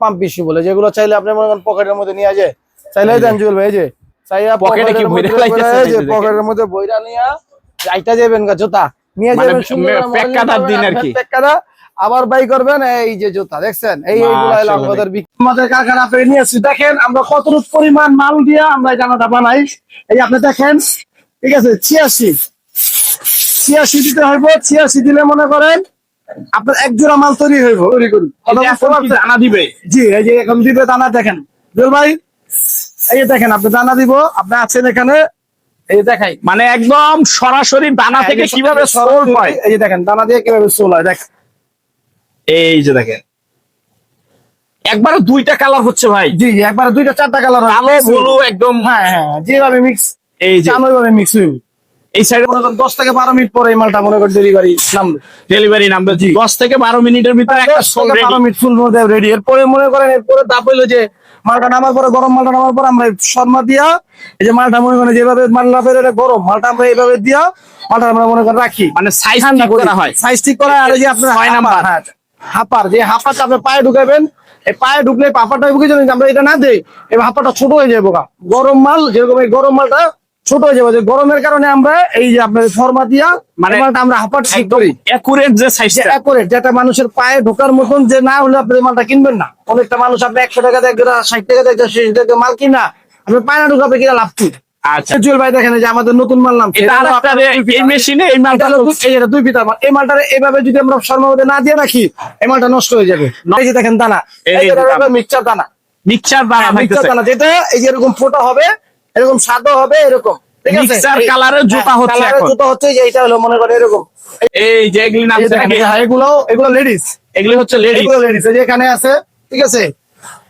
Pump পিসি বলে যেগুলো চাইলে আপনি মনে করেন পকেটের মধ্যে নিয়ে যায় চাইলে দেন জুয়েল ভাই যে চাইয়া পকেটে কি পকেটের মধ্যে যে পকেটের মধ্যে বইরা নিয়া যাবেন গা জুতা নিয়ে মানে যাবেন সুন্দর দিন আর কি। পেক্কাদা, আবার বাই করবেন এই যে জুতা দেখছেন? এই এইগুলো হলো আমাদের বিক্রি। আমাদের কারখানা আপনি নিয়ে আসছি। দেখেন আমরা কতটুকু পরিমাণ মাল দিয়ে আমরা এই জামাটা বানাই। এই আপনি দেখেন ঠিক আছে ছিয়াশি। ছিয়াশি দিতে হইব ছিয়াশি দিলে মনে করেন আপনার এক জোড়া মাল তৈরি হইব। তৈরি করুন দানা দিবে জি এই যে এখন দিবে দানা দেখেন। জুয়েল ভাই এই দেখেন আপনি দানা দিব আপনি আছেন এখানে। এই দেখাই মানে একদম সরাসরি দানা থেকে কীভাবে সরল হয়? এই যে দেখেন দানা দিয়ে কীভাবে সোল হয় দেখ। এই যে দেখেন। একবারে দুইটা কালার হচ্ছে ভাই। জি একবার দুইটা চারটা কালার কালো ব্লু একদম হ্যাঁ হ্যাঁ যেভাবে মিক্স এই যে। মিক্স হইব। এই সাইডে মনে করেন দশ থেকে বারো মিনিট পরে এই মালটা মনে করেন ডেলিভারি নামবে ডেলিভারি নাম্বার দশ থেকে বারো মিনিটের ভিতরে একটা বারো মিনিট ফুল মধ্যে রেডি এরপরে মনে করেন এরপরে হইল যে মালটা নামার পরে গরম মালটা নামার পরে আমরা শর্মা দিয়া এই যে মালটা মনে করেন যেভাবে মালটা গরম মালটা আমরা এইভাবে দিয়া মালটা আমরা মনে করেন রাখি। মানে সাইজ ঠিক করি। করা হয়। সাইজ ঠিক করা আর যে আপনার ছয় নাম্বার। হ্যাঁ হাপার যে হাপারটা আপনি পায়ে ঢুকাবেন এই পায়ে ঢুকলে পাপাটা জানেন আমরা এটা না দেই এই হাপাটা ছোট হয়ে যাবে গরম মাল যেরকম এই গরম মালটা ছোট হয়ে যাবে গরমের কারণে আমরা এই যে আপনার ফর্মা দিয়া মানে আমরা হাপাট ঠিক করি। যে সাইজটা অ্যাকোরেট যেটা মানুষের পায়ে ঢোকার মতন যে না হলে আপনি মালটা কিনবেন না। অনেকটা মানুষ আপনি একশো টাকা দিয়ে ষাট টাকা দিয়ে একজোড়া ষাট টাকা মাল কিনা আপনি পায়ে না ঢুকাবে কিনা লাভ কি? আচ্ছা। জুয়েল ভাই দেখেন যে আমাদের নতুন মাল নাম আর আপনার এই মেশিনে এই মালটা এটা দুই- মাল। এই মালটা এভাবে যদি আমরা না দিয়ে রাখি এই মালটা নষ্ট হয়ে যাবে। এই যে দেখেন দানা। যে দানা। মিক্সচার দানা মিক্সচার দানা মিক্সচার দানা। যেটা এই যে এরকম ফোটা হবে এরকম সাদো হবে এরকম জুতা হ্যাঁ, হচ্ছে এর এখন। জুতা হচ্ছে যে এটা হলো মনে এরকম। এই যে এগুলি নাম এগুলো এগুলো লেডিস এগুলি হচ্ছে এগুলো লেডিস এই যে এখানে আছে ঠিক আছে?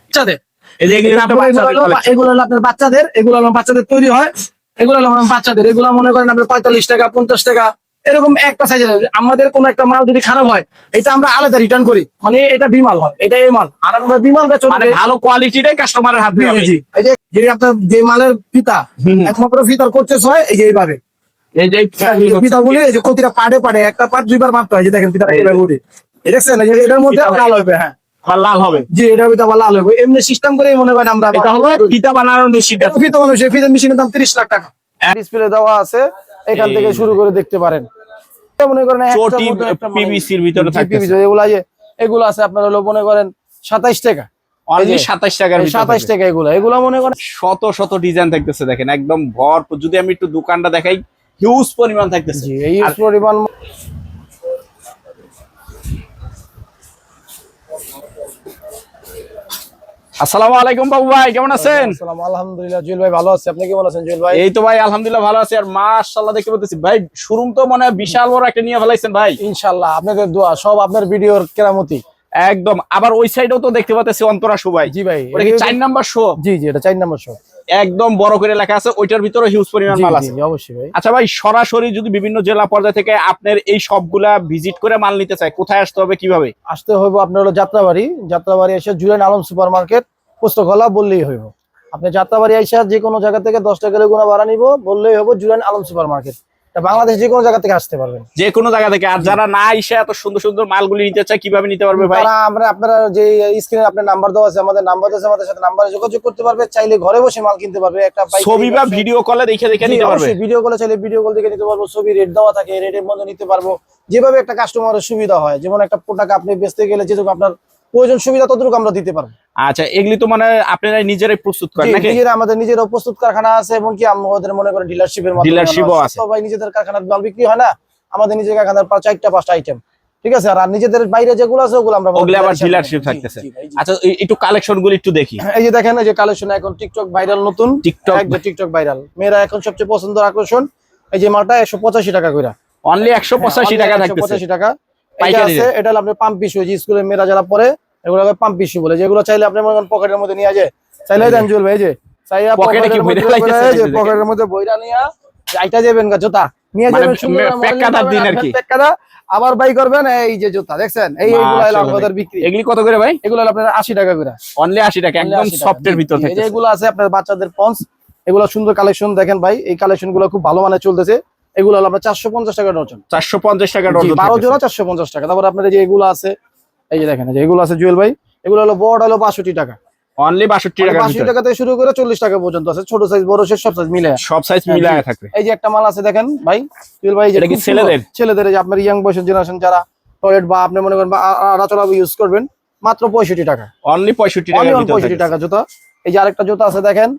বাচ্চাদের এই যে এগুলি আপনার বাচ্চাদের এগুলো বাচ্চাদের তৈরি হয়। এগুলো বাচ্চাদের এগুলো মনে করেন আপনার পঁয়তাল্লিশ টাকা পঞ্চাশ টাকা। এরকম একটা সাইজের আমাদের কোন একটা মাল যদি খারাপ হয় এটা আমরা আলাদা রিটার্ন করি। মানে এটা বিমাল হয় এটা এই মাল। আর আমরা বিমাল মানে ভালো কোয়ালিটিটাই কাস্টমারের হাতে জি এই যে আপনার যে মালের ফিতা একমাত্র ফিতার করতেছ হয় এই যে এইভাবে। এই যে ফিতা বলে এই যে প্রতিটা পাড়ে পাড়ে একটা পাট দুইবার মারতে হয় যে দেখেন ফিতা দেখছেন এটার মধ্যে লাল হবে হ্যাঁ। লাল হবে। জি ভিতরে লাল হবে। এমনি সিস্টেম করে মনে করেন আমরা এটা হলো ফিতা বানানোর মেশিন এটা ফিতা হবে সেই ফিতা মেশিনের দাম 30 লাখ টাকা। ডিসপ্লে দেওয়া আছে। এখান থেকে শুরু করে দেখতে পারেন। এটা মনে করেন চটি ভিতরে। এগুলা এগুলো আছে আপনারা হলো মনে করেন 27 টাকা। অনলি এই যে, সাতাশ টাকার ভিতরে 27 টাকা এগুলো। এগুলো মনে করেন শত শত ডিজাইন থাকতেছে দেখেন একদম ভরপুর। যদি আমি একটু দোকানটা দেখাই হিউজ পরিমাণ থাকতেছে। পরিমাণ আসসালামু আলাইকুম বাবু ভাই কেমন আছেন? আসসালামু। আলহামদুলিল্লাহ জুয়েল ভাই ভালো আছে। আপনি কেমন আছেন জুয়েল ভাই? এই তো ভাই আলহামদুলিল্লাহ ভালো আছি। আর মাশাআল্লাহ দেখতে পাচ্ছি ভাই শোরুম তো মানে বিশাল বড় একটা নিয়ে ফেলাইছেন ভাই। ইনশাআল্লাহ আপনাদের দোয়া সব আপনার ভিডিওর কেরামতি। একদম আবার ওই সাইডেও তো দেখতে পাচ্ছি অন্তরা শো ভাই। জি ভাই ওটা কি চার নাম্বার শো? জি জি এটা চার নাম্বার শো। একদম বড় করে লেখা আছে ওইটার ভিতরে হিউজ পরিমাণ মাল আছে। অবশ্যই ভাই। আচ্ছা ভাই সরাসরি যদি বিভিন্ন জেলা পর্যায় থেকে আপনার এই সবগুলা ভিজিট করে মাল নিতে চায় কোথায় আসতে হবে কীভাবে? আসতে হবে আপনার হলো যাত্রাবাড়ি। যাত্রাবাড়ি এসে জুলেন আলম সুপার মার্কেট পুস্তকলা বললেই হইব। আপনি যাত্রাবাড়ি এসে যে কোনো জায়গা থেকে দশ টাকা করে গুণা ভাড়া নিব বললেই হব জুলেন আলম সুপার মার্কেট বাংলাদেশ যে কোনো জায়গা থেকে আসতে পারবেন। যে কোনো জায়গা থেকে। আর যারা না এসে এত সুন্দর সুন্দর মালগুলি নিতে চায় কীভাবে নিতে পারবে ভাই? আমরা আপনারা যে স্ক্রিনে আপনার নাম্বার দেওয়া আছে আমাদের নাম্বার আছে আমাদের সাথে নাম্বারে যোগাযোগ করতে পারবে। চাইলে ঘরে বসে মাল কিনতে পারবে। একটা ছবি বা ভিডিও কলে দেখে দেখে নিতে পারবে। ভিডিও কলে চাইলে ভিডিও কল দেখে নিতে পারব। ছবি রেট দেওয়া থাকে রেটের মধ্যে নিতে পারব। যেভাবে একটা কাস্টমারের সুবিধা হয় যেমন একটা প্রোডাক্ট আপনি বেচতে গেলে যেটুকু আপনার প্রয়োজন সুবিধা ততটুকু আমরা দিতে পারব। আচ্ছা এগুলি তো মানে আপনারা নিজেরাই প্রস্তুত করেন নাকি? নিজেরা আমাদের নিজের প্রস্তুত কারখানা আছে এবং কি আমাদের মনে করেন ডিলারশিপের Dealership ও আছে। সবাই নিজেদের কারখানার মাল বিক্রি হয় না? আমাদের নিজের কারখানার প্রায় চারটা পাঁচটা আইটেম ঠিক আছে? আর নিজেদের বাইরে যেগুলো আছে ওগুলো আমরা ওগুলো আবার ডিলারশিপ থাকতেছে। আচ্ছা একটু কালেকশনগুলো একটু দেখি। এই যে দেখেন এই যে কালেকশন এখন টিকটক ভাইরাল নতুন। টিকটক একদম টিকটক ভাইরাল মেয়েরা এখন সবচেয়ে পছন্দের আকর্ষণ এই যে মালটা একশো পঁচাশি টাকা কইরা। অনলি একশো পঁচাশি টাকা থাকতেছে। পঁচাশি টাকা। এটা আছে এটা হলো আপনার পাম্প পিসু যে স্কুলের মেয়েরা যারা পড়ে এগুলো পাম্প পিসু বলে যেগুলো চাইলে আপনি মনে করেন পকেটের মধ্যে নিয়ে যায় চাইলে দেন জুয়েল ভাই যে চাইয়া পকেটে কি পকেটের মধ্যে পকেটের বইরা নিয়া আইটা যাবেন গা জুতা। নিয়ে মানে যাবেন সুন্দর দিন আর কি। আবার বাই করবেন এই যে জুতা দেখছেন? এই এইগুলো হলো। আমাদের বিক্রি। এগুলি কত করে ভাই? এগুলো হলো আপনার আশি টাকা করে। অনলি আশি টাকা একদম 80 টাকা। সফটের জি, ভিতর এগুলো আছে আপনার বাচ্চাদের পন্স এগুলো সুন্দর কালেকশন দেখেন ভাই এই কালেকশনগুলো খুব ভালো মানে চলতেছে। এগুলো হলো আপনার চারশো পঞ্চাশ টাকা ডজন। চারশো পঞ্চাশ টাকা জি, ডজন বারো জোড়া চারশো পঞ্চাশ টাকা। তারপর আপনার যে এগুলো আছে এই যে দেখেন এগুলো আছে জুয়েল ভাই এগুলো হলো বড় হলো বাষট্টি টাকা। অনলি বাষট্টি টাকা বাষট্টি টাকা থেকে শুরু করে চল্লিশ টাকা পর্যন্ত আছে। ছোট সাইজ বড় সাইজ সব সাইজ মিলে সব সাইজ হ্যাঁ, মিলায় জি। থাকবে। এই যে একটা মাল আছে দেখেন ভাই জুয়েল ভাই এটা কি ছেলেদের? ছেলেদের যে আপনার ইয়াং বয়সের জেনারেশন যারা টয়লেট বা আপনি মনে করেন বা আড়াচলা ইউজ করবেন মাত্র পঁয়ষট্টি টাকা। অনলি পঁয়ষট্টি অনলি টাকা অন পঁয়ষট্টি টাকা জুতা। এই যে আরেকটা জুতা আছে দেখেন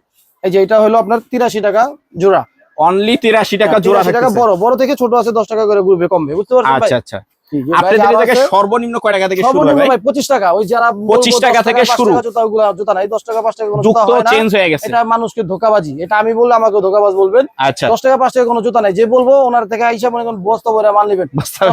এই যে এটা হলো আপনার তিরাশি টাকা জোড়া। অনলি তিরাশি টাকা জোড়া 83 টাকা বড় বড় থেকে ছোট আছে দশ টাকা করে ঘুরবে কমবে বুঝতে পারছেন ভাই? আচ্ছা আচ্ছা। সর্বনিম্ন কয় টাকা থেকে শুরু হয় সর্বনিম্ন ভাই? ভাই পঁচিশ টাকা ওই যারা 25 টাকা থেকে শুরু। টাকা জুতা নাই টাকা পাঁচ টাকা কোনো জুতা হয় না। চেঞ্জ হয়ে গেছে। এটা মানুষকে ধোকাবাজি এটা আমি বললে আমাকে ধোকাবাজ বলবেন। আচ্ছা। দশ টাকা পাঁচ টাকা কোনো জুতা নাই। যে বলব ওনার থেকে আইসা মনে করেন বস্তা ভরে মাল নেবেন।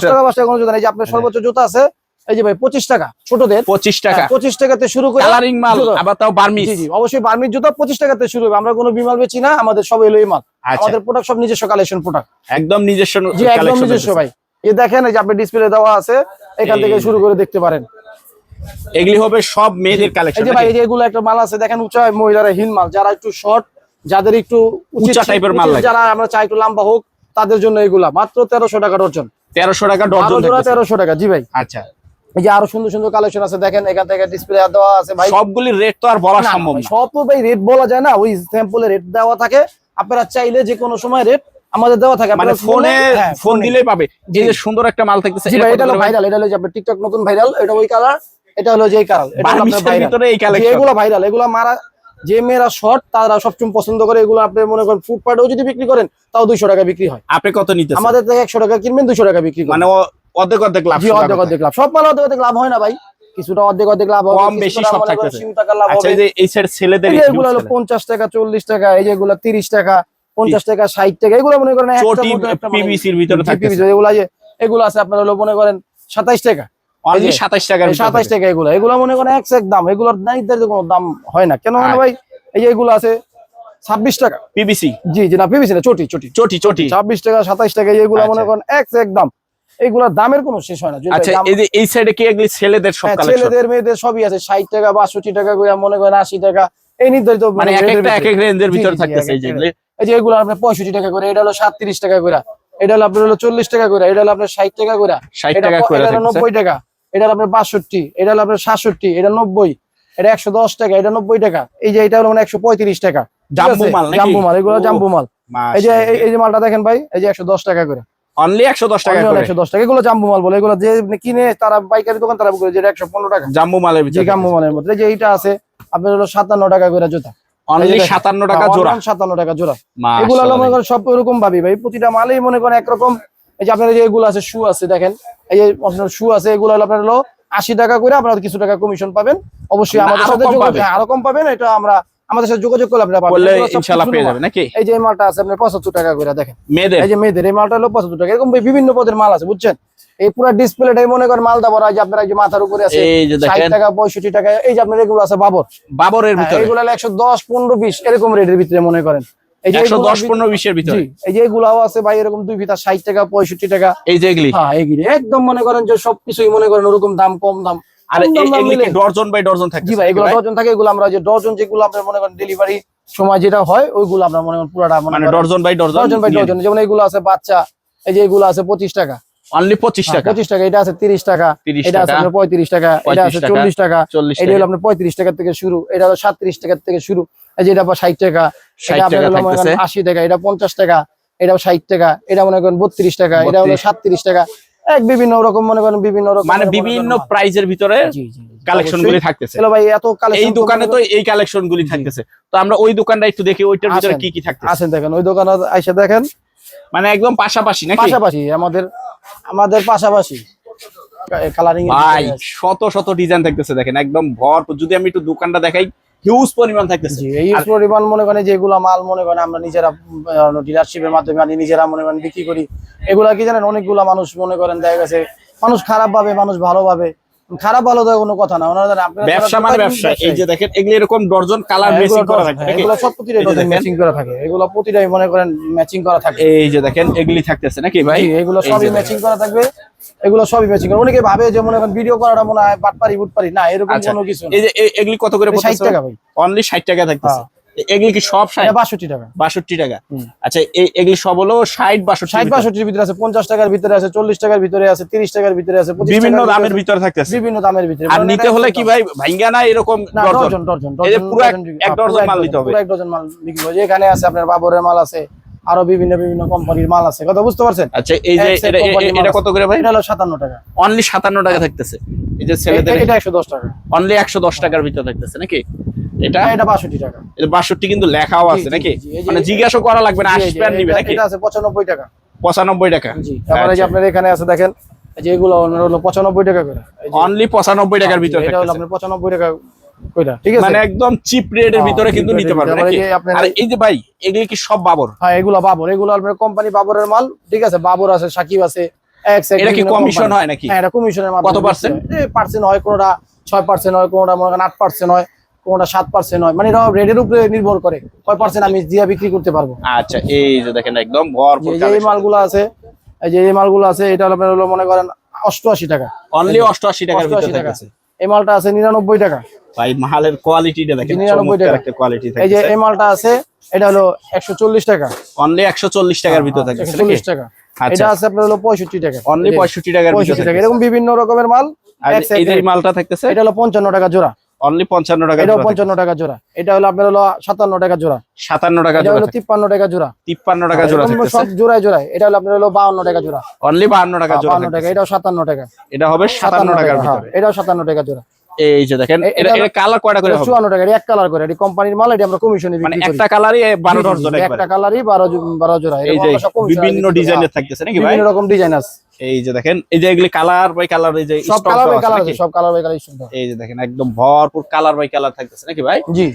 টাকা পাঁচ টাকা কোনো জুতা নাই। যে আপনার সর্বোচ্চ জুতা আছে এই যে ভাই পঁচিশ টাকা ছোটদের। পঁচিশ টাকা। হ্যাঁ, পঁচিশ টাকাতে শুরু করে কালারিং মাল আবার তাও বার্মিস জি জি অবশ্যই বার্মির জুতা পঁচিশ টাকাতে শুরু হবে। আমরা কোনো বিমাল বেচি না আমাদের সব এলো এই মাল। আচ্ছা। আমাদের প্রোডাক্ট সব নিজস্ব কালেকশন প্রোডাক্ট একদম নিজস্ব একদম নিজস্ব ভাই। এই দেখেন এই যে আপনি ডিসপ্লে দেওয়া আছে এখান থেকে। শুরু করে দেখতে পারেন। এগুলি হবে সব মেয়েদের এই কালেকশন যে ভাই এই যে এগুলো একটা মাল আছে দেখেন উঁচা মহিলারা হিল মাল যারা একটু শর্ট যাদের একটু উঁচা এর মাল লাগে। যারা আমরা চাই একটু লম্বা হোক তাদের জন্য এগুলা। মাত্র তেরোশো টাকা ডর্জন তেরোশো টাকা থাকতেছে। তেরোশো টাকা জি ভাই। আচ্ছা। এই যে আরও সুন্দর সুন্দর কালেকশন আছে দেখেন এখান থেকে ডিসপ্লে দেওয়া আছে ভাই। সবগুলির রেট তো আর বলা সম্ভব না। সব তো ভাই রেট বলা যায় না ওই স্যাম্পলে রেট দেওয়া থাকে। আপনারা চাইলে যে কোনো সময় রেট আমাদের দেওয়া থাকে মানে ফোনে হ্যাঁ, ফোন। দিলেই পাবে। যে সুন্দর একটা মাল থাকতেছে এটা হলো ভাইরাল এটা হলো যে টিকটক নতুন ভাইরাল এটা ওই কালার এটা হলো যে কালার এটা ভিতরে এই collection। এগুলো ভাইরাল এগুলো মারা যে মেয়েরা শর্ট তারা সবচেয়ে পছন্দ করে এগুলো আপনি মনে করেন ফুটপাটেও যদি বিক্রি করেন তাও দুইশো টাকা বিক্রি হয়। আপনি কত নিতে আমাদের থেকে একশো টাকা কিনবেন দুশো টাকা বিক্রি মানে অর্ধেক অর্ধেক লাভ অর্ধেক অর্ধেক লাভ। সব মাল অর্ধেক অর্ধেক লাভ হয় না ভাই। কিছুটা অর্ধেক অর্ধেক লাভ কম বেশি সব থাকতেছে। লাভ আচ্ছা এই যে এই সাইড ছেলেদের এগুলো হলো ছেলে। পঞ্চাশ টাকা চল্লিশ টাকা এই যেগুলো তিরিশ টাকা পঞ্চাশ টাকা ষাট টাকা এগুলো মনে করেন মানে- পিভিসির ভিতরে এগুলো যে এগুলো আছে আপনার হলো মনে করেন সাতাইশ টাকা। সাতাইশ টাকা এগুলো। এগুলো মনে করেন এক এক দাম। এগুলোর নির্ধারিত কোনো দাম হয় না। কেন আচ্ছা। ভাই? এই যে এগুলো আছে ছাব্বিশ টাকা। জি জি না চটি চটি। চটি চটি। ছাব্বিশ টাকা সাতাইশ টাকা এগুলো মনে আচ্ছা। করেন এক এক দাম। এগুলোর দামের কোনো শেষ হয় না। আচ্ছা এই যে এই সাইডে কি এগুলি ছেলেদের সব হ্যাঁ, ছেলেদের মেয়েদের সবই আছে। ষাট টাকা বাষট্টি টাকা করে মনে করেন আশি টাকা। এই নির্ধারিত মানে এক একটা এক ভিতরে। এক রেঞ্জের জি, থাকতেছে এই যেগুলি এই যে এগুলো আপনার পঁয়ষট্টি টাকা করে এটা হলো সাতত্রিশ টাকা করে। এটা হলো আপনার হলো চল্লিশ টাকা করে এটা হলো আপনার ষাট টাকা করে। এটা হলো নব্বই টাকা এটা হলো আপনার বাষট্টি এটা হলো আপনার সাতষট্টি এটা নব্বই এটা একশো দশ টাকা এটা নব্বই টাকা। এই যে এটা হলো মানে একশো পঁয়ত্রিশ টাকা জাম্বু মাল নাকি? জাম্বু মাল এগুলো জাম্বু মাল। এই যে এই- যে মালটা দেখেন ভাই এই যে একশো দশ টাকা করে। অনলি একশো দশ টাকা করে? টাকা এগুলো জাম্বু মাল বলে এগুলো যে কিনে তারা পাইকারি দোকান তারা যেটা টাকা। জাম্বু মালের ভিতরে জাম্বু মালের মধ্যে যে এইটা আছে আপনার হলো সাতান্ন টাকা করে জুতা। অনলি এই যে দেখেন। সাতান্ন টাকা হ্যাঁ, জোড়া। online সাতান্ন টাকা জোড়া। এগুলো হলো মনে করেন সব এরকম ভাবি। ভাই প্রতিটা মালই মনে করেন একরকম। এই যে আপনার যে এগুলো আছে শু আছে দেখেন। এই যে আপনার শু আছে এগুলো হলো আপনার হলো আশি টাকা করে আপনারা কিছু টাকা কমিশন পাবেন। অবশ্যই আমাদের সাথে যোগাযোগ। হ্যাঁ, আরও কম পাবেন। এটা আমরা আমাদের সাথে যোগাযোগ করলে আপনারা পাবেন। বললে কিছু পেয়ে মাল। যাবে নাকি? এই যে মালটা আছে আপনার পঁচাত্তর টাকা করে দেখেন। মেয়েদের? এই যে মেয়েদের এই মালটা হলো পঁচাত্তর টাকা। এরকম বিভিন্ন পদের মাল আছে বুঝছেন? এই পুরো ডিসপ্লেটাই মনে করেন মালদা এই যে আপনার এই যে মাথার উপরে আছে এই যে ষাট দেখেন। টাকা পঁয়ষট্টি টাকা এই যে আপনার এগুলো আছে বাবর। বাবরের হ্যাঁ, ভিতরে। এগুলো একশো দশ পনেরো বিশ এরকম রেটের ভিতরে মনে করেন। এই যে একশো এগুলো দশ বি- পনেরো বিশের ভিতরে। এই যে এগুলাও আছে ভাই এরকম দুই ফিতা ষাট টাকা পঁয়ষট্টি টাকা। এই যে এগুলি। হ্যাঁ এগুলি। একদম মনে করেন যে সবকিছুই মনে করেন ওরকম দাম কম দাম। আর এগুলি কি মিলে। বাই ডর্জন থাকে জি ভাই এগুলো ডজন থাকে এগুলো আমরা যে ডজন যেগুলো আপনার মনে করেন ডেলিভারি সময় যেটা হয় ওইগুলো আমরা মনে করেন পুরাটা মানে বাই ডজন বাই ডজন যেমন এগুলো আছে বাচ্চা এই যে এগুলো আছে পঁচিশ টাকা। অনলি পঁচিশ টাকা? পঁচিশ টাকা এটা আছে তিরিশ টাকা এটা আছে আপনার টাকা এটা আছে 35 টাকা, এটা হলো আপনার টাকা থেকে শুরু এটা হলো সাতত্রিশ টাকা থেকে শুরু। এই যে এটা আবার ষাট টাকা এটা আপনার টাকা হলো মনে থাকতেছে। করেন আশি টাকা এটা পঞ্চাশ টাকা এটা ষাট টাকা এটা মনে করেন বত্রিশ টাকা এটা হলো 32 সাতত্রিশ টাকা। এক বিভিন্ন রকম মনে করেন বিভিন্ন রকম মানে বিভিন্ন প্রাইজের ভিতরে কালেকশন গুলি থাকতেছে। ভাই এত কালেকশন এই দোকানে তো এই কালেকশন গুলি থাকতেছে। তো আমরা ওই দোকানটা একটু দেখি ওইটার ভিতরে কি কি থাকতেছে। আসেন দেখেন ওই দোকানে এসে দেখেন। মানে একদম পাশাপাশি নাকি? পাশাপাশি আমাদের আমাদের পাশাপাশি। কালারিং ভাই শত শত ডিজাইন থাকতেছে দেখেন একদম ভরপুর। যদি আমি একটু দোকানটা দেখাই হিউজ পরিমাণ থাকতেছে। জি, এই আর- পরিমাণ মনে করেন যেগুলা মাল মনে করেন আমরা নিজেরা ডিলারশিপের মাধ্যমে আনি, নিজেরা মনে করেন বিক্রি করি, এগুলা কি জানেন? অনেকগুলা মানুষ মনে করেন দেখা গেছে, মানুষ খারাপ ভাবে মানুষ ভালো ভাবে খারাপ ভালো কোনো কথা না। ওনারা ব্যবসা মানে ব্যবসা। এই যে দেখেন এগুলো এরকম ডর্জন কালার এগুলো করা থাকে হ্যাঁ, এগুলো সব প্রতিটাই ম্যাচিং করা থাকে। এগুলো প্রতিটাই মনে করেন ম্যাচিং করা থাকে। এই যে দেখেন এগুলি থাকতেছে নাকি ভাই? এগুলো সবই ম্যাচিং করা থাকবে। এগুলো সবই ম্যাচিং করা। অনেকে ভাবে যে মনে করেন ভিডিও করাটা মনে হয় বাটপারি বুটপারি। না এরকম আচ্ছা। কোনো কিছু এই যে এগুলি কত করে ষাট টাকা ভাই। অনলি ষাট টাকা থাকতেছে। হ্যাঁ। এগুলি কি সব বাষট্টি টাকা। বাষট্টি টাকা। আচ্ছা এই- এগুলি সব হলো ষাট বাষট্টি ষাট বাষট্টির ভিতরে আছে পঞ্চাশ টাকার ভিতরে আছে চল্লিশ টাকার ভিতরে আছে তিরিশ টাকার ভিতরে আছে বিভিন্ন দামের ভিতরে থাকতেছে। বিভিন্ন দামের ভিতরে। আর নিতে হলে কি ভাই ভাইঙ্গা না এরকম ডজন ডজন পুরো এক- ডজন মাল নিতে হবে। এক ডজন মাল বিক্রি হবে এখানে আছে আপনার বাবরের মাল আছে আরও বিভিন্ন বিভিন্ন কোম্পানির মাল আছে। কথা বুঝতে পারছেন? আচ্ছা এই যে এটা-। কত করে ভাই? এটা হলো সাতান্ন টাকা। অনলি সাতান্ন টাকা থাকতেছে। এই যে ছেলেদের এটা একশো দশ টাকা। অনলি একশো দশ টাকার ভিতরে থাকতেছে নাকি? এটা? হ্যাঁ, এটা বাষট্টি টাকা। বাষট্টি কিন্তু লেখাও আছে নাকি? মানে জিজ্ঞাসা করা লাগবে না নিবে নাকি? এটা আছে পঁচানব্বই টাকা। পঁচানব্বই টাকা? জি তারপরে যে আপনার এখানে আছে দেখেন এই যে হলো পঁচানব্বই টাকা করে। অনলি পঁচানব্বই টাকার ভিতরে এটা হলো আপনার পঁচানব্বই টাকা কইরা ঠিক আছে? মানে একদম চিপ রেটের হ্যাঁ, ভিতরে কিন্তু নিতে rate-এর পারবে ভিতরে। নাকি? আপনার- আর এই যে ভাই এগুলি কি সব বাবর? হ্যাঁ এগুলো বাবর এগুলো আপনার কোম্পানি বাবরের মাল ঠিক আছে? বাবর আছে সাকিব আছে এটা কি কমিশন হয় নাকি? হ্যাঁ এটা কমিশনের কত percent? পার্সেন্ট হয় কোনোটা ছয় পার্সেন্ট হয় কোনোটা মনে করেন আট পার্সেন্ট হয়। কোনোটা সাত পার্সেন্ট হয়? মানে রেটের উপরে নির্ভর করে। কয় পার্সেন্ট আমি দিয়া বিক্রি করতে পারব? আচ্ছা এই যে দেখেন একদম ভরপুর এই মালগুলো আছে এই যে এই মালগুলো আছে এটা আপনার হলো মনে করেন অষ্টআশি টাকা। অনলি অষ্টআশি টাকার ভিতরে টাকা। এই মালটা আছে নিরানব্বই টাকা। ভাই মালের কোয়ালিটিটা দেখেন 99 চমৎকার টাকা। একটা কোয়ালিটি এই যে এই মালটা আছে এটা হলো একশো চল্লিশ টাকা। অনলি একশো চল্লিশ টাকার ভিতরে একশো নাকি? চল্লিশ টাকা। আচ্ছা। এটা আছে আপনার হলো পঁয়ষট্টি টাকা। অনলি পঁয়ষট্টি টাকার পঁয়ষট্টি টাকা। এরকম বিভিন্ন রকমের মাল। এই মালটা থাকতেছে? এটা হলো পঞ্চান্ন টাকা জোড়া। অনলি পঞ্চান্ন টাকা এটাও পঞ্চান্ন টাকা জোড়া। এটা হলো আপনার হলো সাতান্ন টাকা জোড়া। সাতান্ন টাকা এটা জোড়া হলো থাকতেছে। তিপ্পান্ন টাকা জোড়া। তিপ্পান্ন টাকা জোড়া থাকতেছে। সব জোড়ায় জোড়ায়। এটা হলো আপনার হলো বাউন্ন টাকা জোড়া। অনলি বাহান্ন টাকা জোড়া বাউন্ন টাকা। থাকতেছে। এটাও সাতান্ন টাকা। এটা হবে সাতান্ন টাকার হ্যাঁ, ভিতরে। এটাও সাতান্ন টাকা জোড়া। এই যে দেখেন এটা কালার কয়টা করে হবে? চুয়ান্ন টাকা। এক কালার করে। এটি কোম্পানির মাল এটি আমরা কমিশনে মানে বিক্রি করি। একটা কালারই বারো জি, জি, ডজন জি, একবারে। একটা কালারই বারো জো- বারো জোড়া। এই যে বিভিন্ন ডিজাইনের থাকতেছে নাকি ভাই? বিভিন্ন রকম ডিজাইন আছে। এই যে দেখেন এই যে এগুলি কালার বাই কালার এই যে সব কালার বাই কালার সব কালার বাই কালার সুন্দর এই যে দেখেন একদম ভরপুর কালার বাই কালার থাকতেছে নাকি ভাই? জি।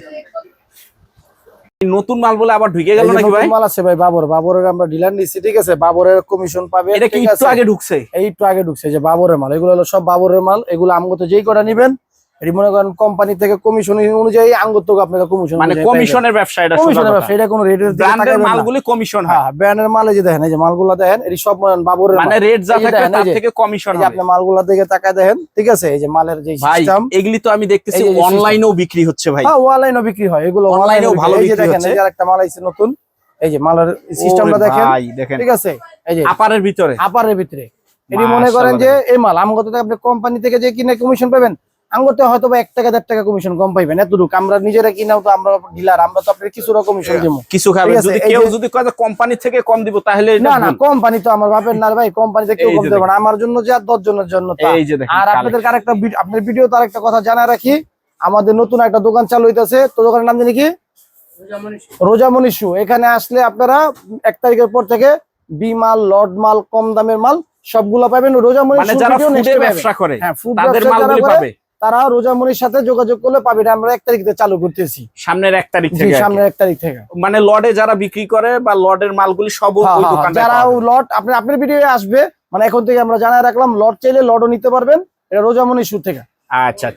নতুন মাল বলে আবার ঢুকে গেল নাকি ভাই? মাল আছে ভাই বাবর। বাবরের আমরা ডিলার নিছি ঠিক আছে? বাবরের কমিশন পাবে এটা কি একটু আগে ঢুকছে? এই একটু আগে ঢুকছে যে বাবরের মাল এগুলো হলো সব বাবরের মাল এগুলো আমগত যেই কটা নিবেন এটি মনে করেন কোম্পানি থেকে কমিশন অনুযায়ী আঙ্গত আপনারা কমিশন মানে কমিশনের ব্যবসা এটা কমিশনের ব্যবসা এটা কোনো রেটের ব্র্যান্ডের মালগুলি কমিশন হয় হ্যাঁ ব্র্যান্ডের মাল যে দেখেন এই যে মালগুলো দেখেন এটি সব বাবরের মানে মাল। রেট যা এই দেখেন, তার থেকে কমিশন হবে আপনি মালগুলা দিকে তাকায় দেখেন ঠিক আছে এই যে মালের যে সিস্টেম এগুলি তো আমি দেখতেছি অনলাইনেও বিক্রি হচ্ছে ভাই হ্যাঁ অনলাইনও বিক্রি হয় এগুলো অনলাইনেও ভালো এই বিক্রি হচ্ছে। এই যে আরেকটা মাল আইছে নতুন এই যে মালের সিস্টেমটা দেখেন ঠিক আছে এই যে আপারের ভিতরে আপারের ভিতরে এটি মনে করেন যে এই মাল আমগত আপনি কোম্পানি থেকে যে কিনে কমিশন পাবেন হয়তো বা এক টাকা দেড় টাকা কমিশন কম পাইবেন এতটুকু। আমরা নিজেরা কিনাও তো আমরা ডিলার আমরা তো আপনার কিছুটা কমিশন দিব কিছু খাবে যদি কেউ যদি কয় কোম্পানি থেকে কম দিব তাহলে না না কোম্পানি তো আমার বাপের না ভাই কোম্পানি থেকে কেউ কম দেবে না। আমার জন্য যে আর দশ জনের জন্য এই যে দেখেন আর আপনাদের আরেকটা আপনার ভিডিও তার একটা কথা জানা রাখি। আমাদের নতুন একটা দোকান চালু হইতেছে। তো দোকানের নাম জানি কি? রোজামণি শু এখানে আসলে আপনারা এক তারিখের পর থেকে বি মাল লর্ড মাল কম দামের মাল সবগুলো পাবেন মানে যারা এ পাবেন। ব্যবসা করে হ্যাঁ ফুড তাদের মালগুলি পাবে। তারা রোজা মনির সাথে যোগাযোগ করলে পাবে এটা আমরা এক তারিখ থেকে চালু করতেছি। সামনের এক তারিখ থেকে সামনের এক তারিখ থেকে। মানে লডে যারা বিক্রি করে বা লর্ডের মালগুলি সব ওই হ্যাঁ, হ্যাঁ, দোকানে যারা লট আপনি আপনার ভিডিও আসবে। মানে এখন থেকে আমরা জানাই রাখলাম লট চাইলে লটও নিতে পারবেন। এটা রোজা মনির সুর থেকে। আচ্ছা।